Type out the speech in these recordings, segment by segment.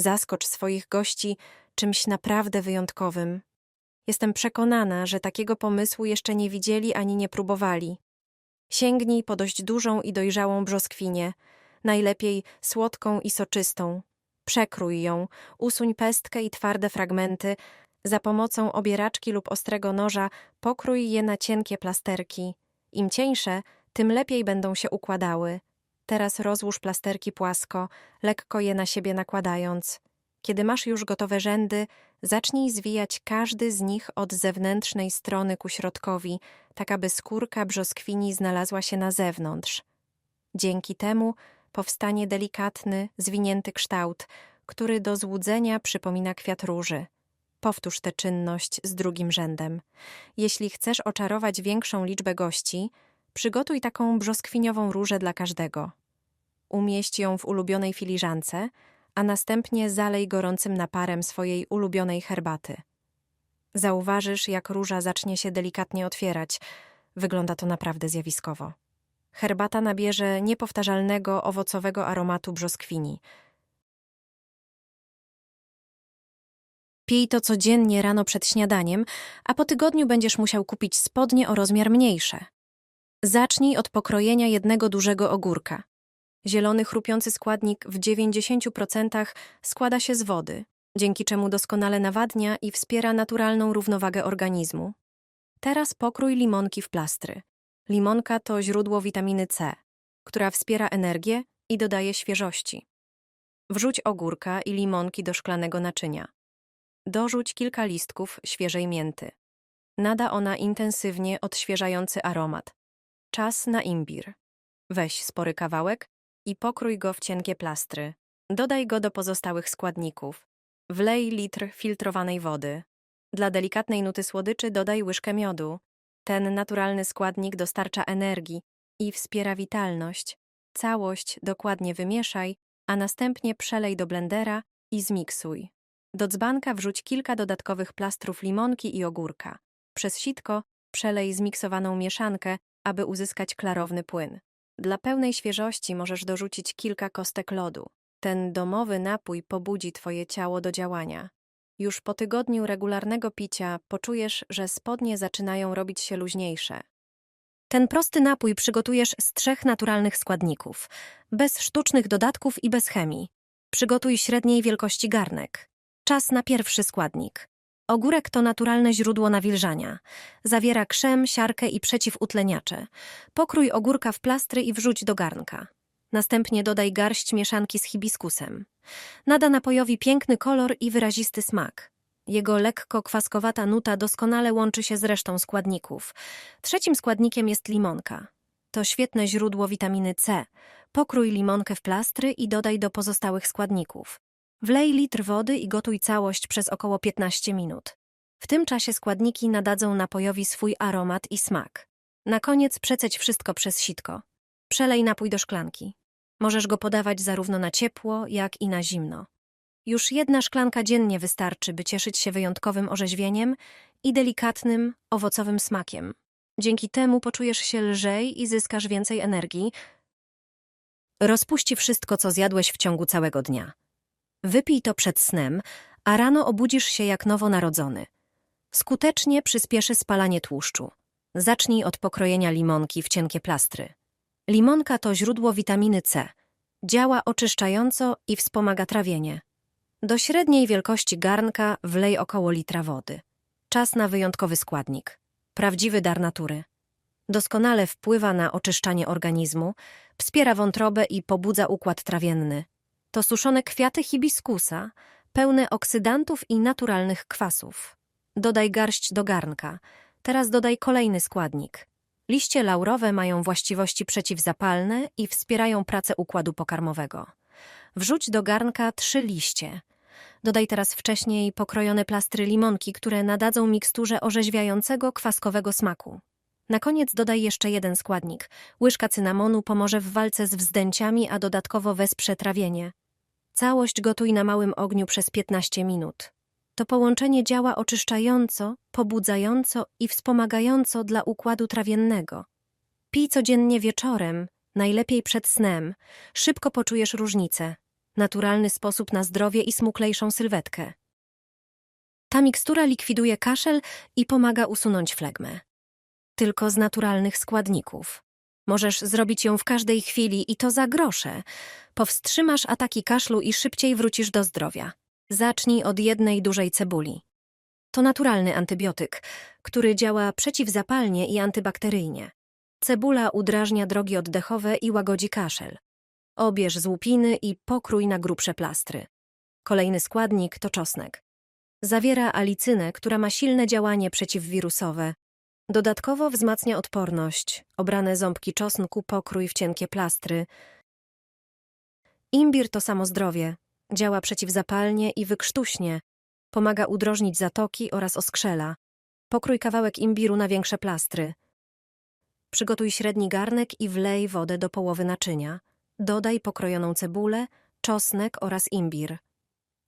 Zaskocz swoich gości czymś naprawdę wyjątkowym. Jestem przekonana, że takiego pomysłu jeszcze nie widzieli ani nie próbowali. Sięgnij po dość dużą i dojrzałą brzoskwinię, najlepiej słodką i soczystą. Przekrój ją, usuń pestkę i twarde fragmenty. Za pomocą obieraczki lub ostrego noża pokrój je na cienkie plasterki. Im cieńsze, tym lepiej będą się układały. Teraz rozłóż plasterki płasko, lekko je na siebie nakładając. Kiedy masz już gotowe rzędy, zacznij zwijać każdy z nich od zewnętrznej strony ku środkowi, tak aby skórka brzoskwini znalazła się na zewnątrz. Dzięki temu powstanie delikatny, zwinięty kształt, który do złudzenia przypomina kwiat róży. Powtórz tę czynność z drugim rzędem. Jeśli chcesz oczarować większą liczbę gości, przygotuj taką brzoskwiniową różę dla każdego. Umieść ją w ulubionej filiżance, a następnie zalej gorącym naparem swojej ulubionej herbaty. Zauważysz, jak róża zacznie się delikatnie otwierać. Wygląda to naprawdę zjawiskowo. Herbata nabierze niepowtarzalnego owocowego aromatu brzoskwini. Pij to codziennie rano przed śniadaniem, a po tygodniu będziesz musiał kupić spodnie o rozmiar mniejsze. Zacznij od pokrojenia jednego dużego ogórka. Zielony chrupiący składnik w 90% składa się z wody, dzięki czemu doskonale nawadnia i wspiera naturalną równowagę organizmu. Teraz pokrój limonki w plastry. Limonka to źródło witaminy C, która wspiera energię i dodaje świeżości. Wrzuć ogórka i limonki do szklanego naczynia. Dorzuć kilka listków świeżej mięty. Nada ona intensywnie odświeżający aromat. Czas na imbir. Weź spory kawałek i pokrój go w cienkie plastry. Dodaj go do pozostałych składników. Wlej litr filtrowanej wody. Dla delikatnej nuty słodyczy dodaj łyżkę miodu. Ten naturalny składnik dostarcza energii i wspiera witalność. Całość dokładnie wymieszaj, a następnie przelej do blendera i zmiksuj. Do dzbanka wrzuć kilka dodatkowych plastrów limonki i ogórka. Przez sitko przelej zmiksowaną mieszankę, aby uzyskać klarowny płyn. Dla pełnej świeżości możesz dorzucić kilka kostek lodu. Ten domowy napój pobudzi twoje ciało do działania. Już po tygodniu regularnego picia poczujesz, że spodnie zaczynają robić się luźniejsze. Ten prosty napój przygotujesz z trzech naturalnych składników, bez sztucznych dodatków i bez chemii. Przygotuj średniej wielkości garnek. Czas na pierwszy składnik. Ogórek to naturalne źródło nawilżania. Zawiera krzem, siarkę i przeciwutleniacze. Pokrój ogórka w plastry i wrzuć do garnka. Następnie dodaj garść mieszanki z hibiskusem. Nada napojowi piękny kolor i wyrazisty smak. Jego lekko kwaskowata nuta doskonale łączy się z resztą składników. Trzecim składnikiem jest limonka. To świetne źródło witaminy C. Pokrój limonkę w plastry i dodaj do pozostałych składników. Wlej litr wody i gotuj całość przez około 15 minut. W tym czasie składniki nadadzą napojowi swój aromat i smak. Na koniec przeceć wszystko przez sitko. Przelej napój do szklanki. Możesz go podawać zarówno na ciepło, jak i na zimno. Już jedna szklanka dziennie wystarczy, by cieszyć się wyjątkowym orzeźwieniem i delikatnym, owocowym smakiem. Dzięki temu poczujesz się lżej i zyskasz więcej energii. Rozpuści wszystko, co zjadłeś w ciągu całego dnia. Wypij to przed snem, a rano obudzisz się jak nowonarodzony. Skutecznie przyspieszy spalanie tłuszczu. Zacznij od pokrojenia limonki w cienkie plastry. Limonka to źródło witaminy C. Działa oczyszczająco i wspomaga trawienie. Do średniej wielkości garnka wlej około litra wody. Czas na wyjątkowy składnik. Prawdziwy dar natury. Doskonale wpływa na oczyszczanie organizmu, wspiera wątrobę i pobudza układ trawienny. To suszone kwiaty hibiskusa, pełne oksydantów i naturalnych kwasów. Dodaj garść do garnka. Teraz dodaj kolejny składnik. Liście laurowe mają właściwości przeciwzapalne i wspierają pracę układu pokarmowego. Wrzuć do garnka trzy liście. Dodaj teraz wcześniej pokrojone plastry limonki, które nadadzą miksturze orzeźwiającego, kwaskowego smaku. Na koniec dodaj jeszcze jeden składnik. Łyżka cynamonu pomoże w walce z wzdęciami, a dodatkowo wesprze trawienie. Całość gotuj na małym ogniu przez 15 minut. To połączenie działa oczyszczająco, pobudzająco i wspomagająco dla układu trawiennego. Pij codziennie wieczorem, najlepiej przed snem. Szybko poczujesz różnicę. Naturalny sposób na zdrowie i smuklejszą sylwetkę. Ta mikstura likwiduje kaszel i pomaga usunąć flegmę. Tylko z naturalnych składników. Możesz zrobić ją w każdej chwili i to za grosze. Powstrzymasz ataki kaszlu i szybciej wrócisz do zdrowia. Zacznij od jednej dużej cebuli. To naturalny antybiotyk, który działa przeciwzapalnie i antybakteryjnie. Cebula udrażnia drogi oddechowe i łagodzi kaszel. Obierz z łupiny i pokrój na grubsze plastry. Kolejny składnik to czosnek. Zawiera alicynę, która ma silne działanie przeciwwirusowe. Dodatkowo wzmacnia odporność. Obrane ząbki czosnku pokrój w cienkie plastry. Imbir to samo zdrowie. Działa przeciwzapalnie i wykrztuśnie. Pomaga udrożnić zatoki oraz oskrzela. Pokrój kawałek imbiru na większe plastry. Przygotuj średni garnek i wlej wodę do połowy naczynia. Dodaj pokrojoną cebulę, czosnek oraz imbir.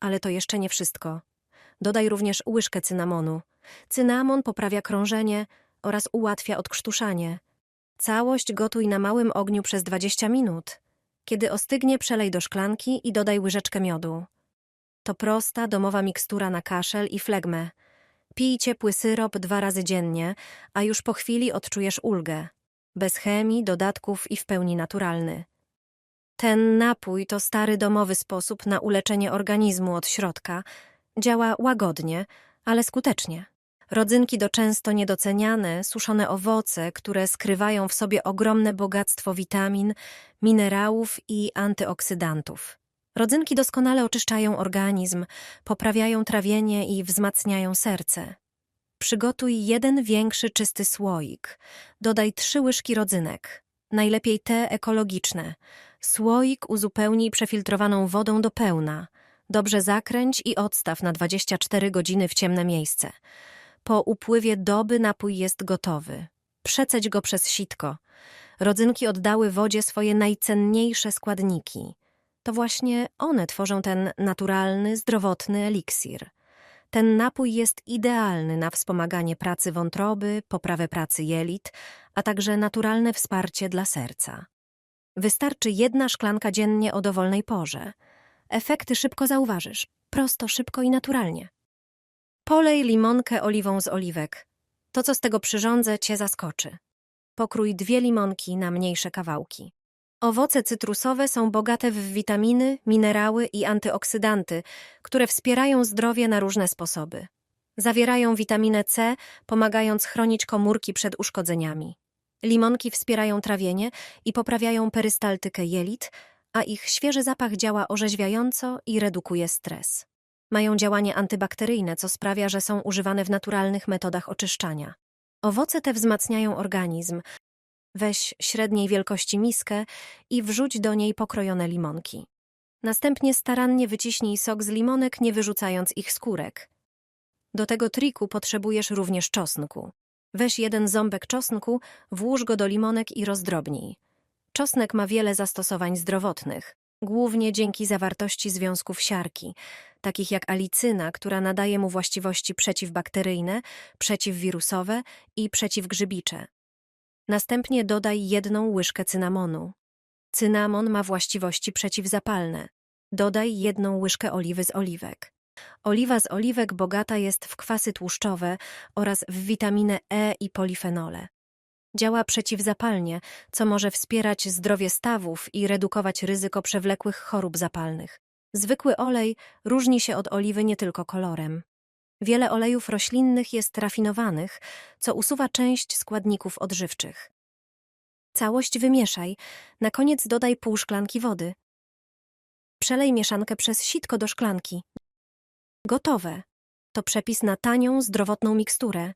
Ale to jeszcze nie wszystko. Dodaj również łyżkę cynamonu. Cynamon poprawia krążenie oraz ułatwia odkrztuszanie. Całość gotuj na małym ogniu przez 20 minut. Kiedy ostygnie, przelej do szklanki i dodaj łyżeczkę miodu. To prosta, domowa mikstura na kaszel i flegmę. Pij ciepły syrop dwa razy dziennie, a już po chwili odczujesz ulgę. Bez chemii, dodatków i w pełni naturalny. Ten napój to stary domowy sposób na uleczenie organizmu od środka. Działa łagodnie, ale skutecznie. Rodzynki to często niedoceniane, suszone owoce, które skrywają w sobie ogromne bogactwo witamin, minerałów i antyoksydantów. Rodzynki doskonale oczyszczają organizm, poprawiają trawienie i wzmacniają serce. Przygotuj jeden większy czysty słoik. Dodaj trzy łyżki rodzynek, najlepiej te ekologiczne. Słoik uzupełnij przefiltrowaną wodą do pełna. Dobrze zakręć i odstaw na 24 godziny w ciemne miejsce. Po upływie doby napój jest gotowy. Przecedź go przez sitko. Rodzynki oddały wodzie swoje najcenniejsze składniki. To właśnie one tworzą ten naturalny, zdrowotny eliksir. Ten napój jest idealny na wspomaganie pracy wątroby, poprawę pracy jelit, a także naturalne wsparcie dla serca. Wystarczy jedna szklanka dziennie o dowolnej porze. Efekty szybko zauważysz, prosto, szybko i naturalnie. Polej limonkę oliwą z oliwek. To, co z tego przyrządzę, cię zaskoczy. Pokrój dwie limonki na mniejsze kawałki. Owoce cytrusowe są bogate w witaminy, minerały i antyoksydanty, które wspierają zdrowie na różne sposoby. Zawierają witaminę C, pomagając chronić komórki przed uszkodzeniami. Limonki wspierają trawienie i poprawiają perystaltykę jelit, a ich świeży zapach działa orzeźwiająco i redukuje stres. Mają działanie antybakteryjne, co sprawia, że są używane w naturalnych metodach oczyszczania. Owoce te wzmacniają organizm. Weź średniej wielkości miskę i wrzuć do niej pokrojone limonki. Następnie starannie wyciśnij sok z limonek, nie wyrzucając ich skórek. Do tego triku potrzebujesz również czosnku. Weź jeden ząbek czosnku, włóż go do limonek i rozdrobnij. Czosnek ma wiele zastosowań zdrowotnych, głównie dzięki zawartości związków siarki, takich jak alicyna, która nadaje mu właściwości przeciwbakteryjne, przeciwwirusowe i przeciwgrzybicze. Następnie dodaj jedną łyżkę cynamonu. Cynamon ma właściwości przeciwzapalne. Dodaj jedną łyżkę oliwy z oliwek. Oliwa z oliwek bogata jest w kwasy tłuszczowe oraz w witaminę E i polifenole. Działa przeciwzapalnie, co może wspierać zdrowie stawów i redukować ryzyko przewlekłych chorób zapalnych. Zwykły olej różni się od oliwy nie tylko kolorem. Wiele olejów roślinnych jest rafinowanych, co usuwa część składników odżywczych. Całość wymieszaj, na koniec dodaj pół szklanki wody. Przelej mieszankę przez sitko do szklanki. Gotowe. To przepis na tanią, zdrowotną miksturę.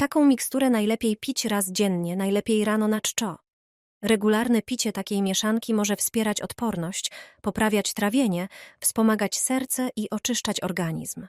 Taką miksturę najlepiej pić raz dziennie, najlepiej rano na czczo. Regularne picie takiej mieszanki może wspierać odporność, poprawiać trawienie, wspomagać serce i oczyszczać organizm.